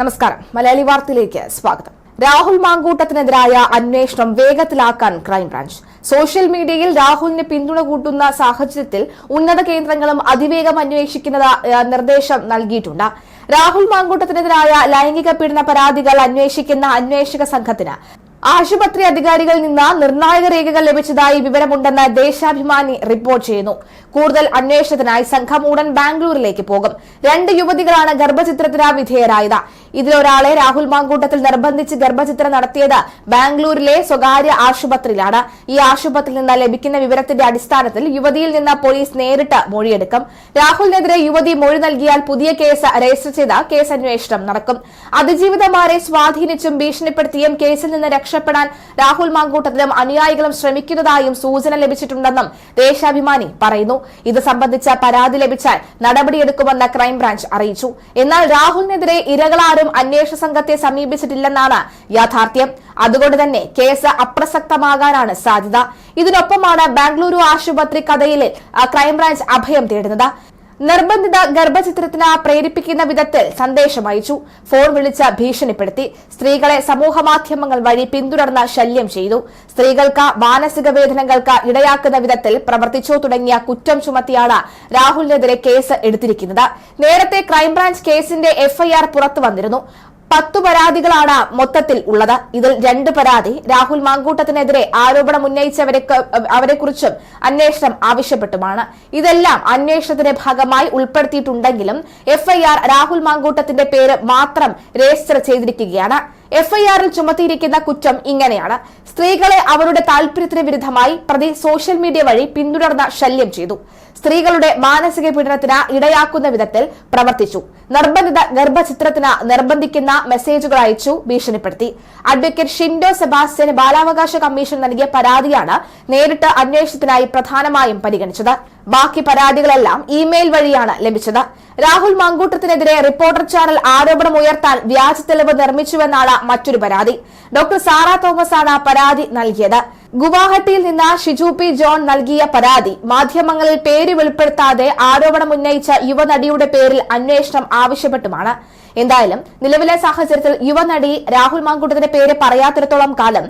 നമസ്കാരം. മലയാളി വാർത്തയിലേക്ക് സ്വാഗതം. രാഹുൽ മാങ്കൂട്ടത്തിനെതിരായ അന്വേഷണം വേഗത്തിലാക്കാൻ ക്രൈംബ്രാഞ്ച്. സോഷ്യൽ മീഡിയയിൽ രാഹുലിന് പിന്തുണ കൂട്ടുന്ന സാഹചര്യത്തിൽ ഉന്നത കേന്ദ്രങ്ങളും അതിവേഗം അന്വേഷിക്കുന്നത് ഏഹ്, നിർദ്ദേശം നൽകിയിട്ടുണ്ട്. രാഹുൽ മാങ്കൂട്ടത്തിനെതിരായ ലൈംഗിക പീഡന പരാതികൾ അന്വേഷിക്കുന്ന അന്വേഷക സംഘത്തിന് ആശുപത്രി അധികാരികളിൽ നിന്ന് നിർണായക രേഖകൾ ലഭിച്ചതായി വിവരമുണ്ടെന്ന് ദേശാഭിമാനി റിപ്പോർട്ട് ചെയ്യുന്നു. കൂടുതൽ അന്വേഷണത്തിനായി സംഘം ഉടൻ ബാംഗ്ലൂരിലേക്ക് പോകും. രണ്ട് യുവതികളാണ് ഗർഭചിത്രത്തിന് വിധേയരായത്. ഇതിലൊരാളെ രാഹുൽ മാങ്കൂട്ടത്തിൽ നിർബന്ധിച്ച് ഗർഭചിത്രം നടത്തിയത് ബാംഗ്ലൂരിലെ സ്വകാര്യ ആശുപത്രിയിലാണ്. ഈ ആശുപത്രിയിൽ നിന്ന് ലഭിക്കുന്ന വിവരത്തിന്റെ അടിസ്ഥാനത്തിൽ യുവതിയിൽ നിന്ന് പോലീസ് നേരിട്ട് മൊഴിയെടുക്കും. രാഹുലിനെതിരെ യുവതി മൊഴി നൽകിയാൽ പുതിയ കേസ് രജിസ്റ്റർ ചെയ്ത് കേസ് അന്വേഷണം നടക്കും. അതിജീവിതമാരെ സ്വാധീനിച്ചും ഭീഷണിപ്പെടുത്തിയും കേസിൽ നിന്ന് രക്ഷപ്പെടാൻ രാഹുൽ മാങ്കൂട്ടത്തിലും അനുയായികളും ശ്രമിക്കുന്നതായും സൂചന ലഭിച്ചിട്ടുണ്ടെന്നും ദേശാഭിമാനി പറയുന്നു. ഇത് സംബന്ധിച്ച പരാതി ലഭിച്ചാൽ നടപടിയെടുക്കുമെന്ന് ക്രൈംബ്രാഞ്ച് അറിയിച്ചു. എന്നാൽ രാഹുലിനെതിരെ ഇരകളാരും അന്വേഷണ സംഘത്തെ സമീപിച്ചിട്ടില്ലെന്നാണ് യാഥാർത്ഥ്യം. അതുകൊണ്ട് തന്നെ കേസ് അപ്രസക്തമാകാനാണ് സാധ്യത. ഇതിനൊപ്പമാണ് ബാംഗ്ലൂരു ആശുപത്രി കഥയിലെ ക്രൈംബ്രാഞ്ച് അഭയം തേടുന്നത്. നിർബന്ധിത ഗർഭചിത്രത്തിന് പ്രേരിപ്പിക്കുന്ന വിധത്തിൽ സന്ദേശം അയച്ചു. ഫോൺ വിളിച്ച് ഭീഷണിപ്പെടുത്തി. സ്ത്രീകളെ സമൂഹമാധ്യമങ്ങൾ വഴി പിന്തുടർന്ന് ശല്യം ചെയ്തു. സ്ത്രീകൾക്ക് മാനസിക വേദനകൾക്ക് ഇടയാക്കുന്ന വിധത്തിൽ പ്രവർത്തിച്ചു തുടങ്ങിയ കുറ്റം ചുമത്തിയാണ് രാഹുലിനെതിരെ കേസ് എടുത്തിരിക്കുന്നത്. നേരത്തെ ക്രൈംബ്രാഞ്ച് കേസിന്റെ എഫ്ഐആർ പുറത്തു വന്നിരുന്നു. പത്തു പരാതികളാണ് മൊത്തത്തിൽ ഉള്ളത്. ഇതിൽ രണ്ട് പരാതി. രാഹുൽ മാങ്കൂട്ടത്തിനെതിരെ ആരോപണം ഉന്നയിച്ചവരെ അവരെക്കുറിച്ചും അന്വേഷണം ആവശ്യപ്പെട്ടുമാണ്. ഇതെല്ലാം അന്വേഷണത്തിന്റെ ഭാഗമായി ഉൾപ്പെടുത്തിയിട്ടുണ്ടെങ്കിലും എഫ്ഐആർ രാഹുൽ മാങ്കൂട്ടത്തിന്റെ പേര് മാത്രം രജിസ്റ്റർ ചെയ്തിരിക്കുകയാണ്. എഫ്ഐആറിൽ ചുമത്തിയിരിക്കുന്ന കുറ്റം ഇങ്ങനെയാണ്. സ്ത്രീകളെ അവരുടെ താൽപര്യത്തിന് വിരുദ്ധമായി പ്രതി സോഷ്യൽ മീഡിയ വഴി പിന്തുടർന്ന ശല്യം ചെയ്തു. സ്ത്രീകളുടെ മാനസിക പീഡനത്തിന് ഇടയാക്കുന്ന വിധത്തിൽ പ്രവർത്തിച്ചു. നിർബന്ധിത ഗർഭചിത്രത്തിന് നിർബന്ധിക്കുന്ന മെസ്സേജുകൾ അയച്ചു ഭീഷണിപ്പെടുത്തി. അഡ്വക്കേറ്റ് ഷിൻഡോ സെബാസ്റ്റ്യൻ ബാലാവകാശ കമ്മീഷൻ നൽകിയ പരാതിയാണ് നേരിട്ട് അന്വേഷണത്തിനായി പ്രധാനമായും പരിഗണിച്ചത്. ബാക്കി പരാതികളെല്ലാം ഇമെയിൽ വഴിയാണ് ലഭിച്ചത്. രാഹുൽ മങ്കൂട്ടത്തിനെതിരെ റിപ്പോർട്ടർ ചാനൽ ആരോപണം ഉയർത്താൻ വ്യാജ തെളിവ് നിർമ്മിച്ചുവെന്നാണ് മറ്റൊരു പരാതി. ഡോക്ടർ സാറ തോമസ് ആണ് പരാതി നൽകിയത്. ഗുവാഹട്ടിയിൽ നിന്ന് ഷിജു പി ജോൺ നൽകിയ പരാതി മാധ്യമങ്ങളിൽ പേര് വെളിപ്പെടുത്താതെ ആരോപണം ഉന്നയിച്ച യുവനടിയുടെ പേരിൽ അന്വേഷണം ആവശ്യപ്പെട്ടുമാണ്. എന്തായാലും നിലവിലെ സാഹചര്യത്തിൽ യുവനടി രാഹുൽ മാങ്കൂട്ടത്തിന്റെ പേര് പറയാത്തിടത്തോളം കാലം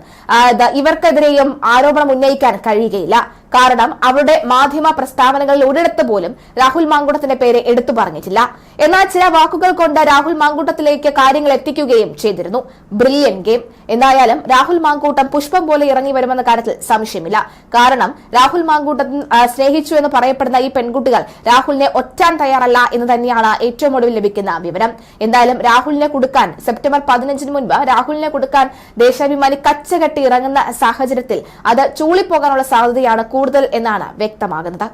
ഇവർക്കെതിരെയും ആരോപണം ഉന്നയിക്കാൻ കഴിയുകയില്ല. കാരണം അവരുടെ മാധ്യമ പ്രസ്താവനകളിൽ ഒരിടത്ത് പോലും രാഹുൽ മാങ്കുട്ടത്തിന്റെ പേര് എടുത്തു പറഞ്ഞിട്ടില്ല. എന്നാൽ ചില വാക്കുകൾ കൊണ്ട് രാഹുൽ മാങ്കൂട്ടത്തിലേക്ക് കാര്യങ്ങൾ എത്തിക്കുകയും ചെയ്തിരുന്നു. ബ്രില്യൻ ഗെയിം എന്തായാലും രാഹുൽ മാങ്കൂട്ടം പുഷ്പം പോലെ ഇറങ്ങി വരുമെന്ന കാര്യത്തിൽ സംശയമില്ല. കാരണം രാഹുൽ മാങ്കൂട്ടം സ്നേഹിച്ചു എന്ന് പറയപ്പെടുന്ന ഈ പെൺകുട്ടികൾ രാഹുലിനെ ഒറ്റാൻ തയ്യാറല്ല എന്ന് തന്നെയാണ് ഏറ്റവും ഒടുവിൽ ലഭിക്കുന്ന വിവരം. എന്തായാലും രാഹുലിനെ കൊടുക്കാൻ സെപ്റ്റംബർ പതിനഞ്ചിന് മുൻപ് രാഹുലിനെ കൊടുക്കാൻ ദേശാഭിമാനി കച്ചകെട്ടി ഇറങ്ങുന്ന സാഹചര്യത്തിൽ അത് ചൂളിപ്പോകാനുള്ള സാധ്യതയാണ് കൂടുതൽ എന്നാണ് വ്യക്തമാകുന്നത്.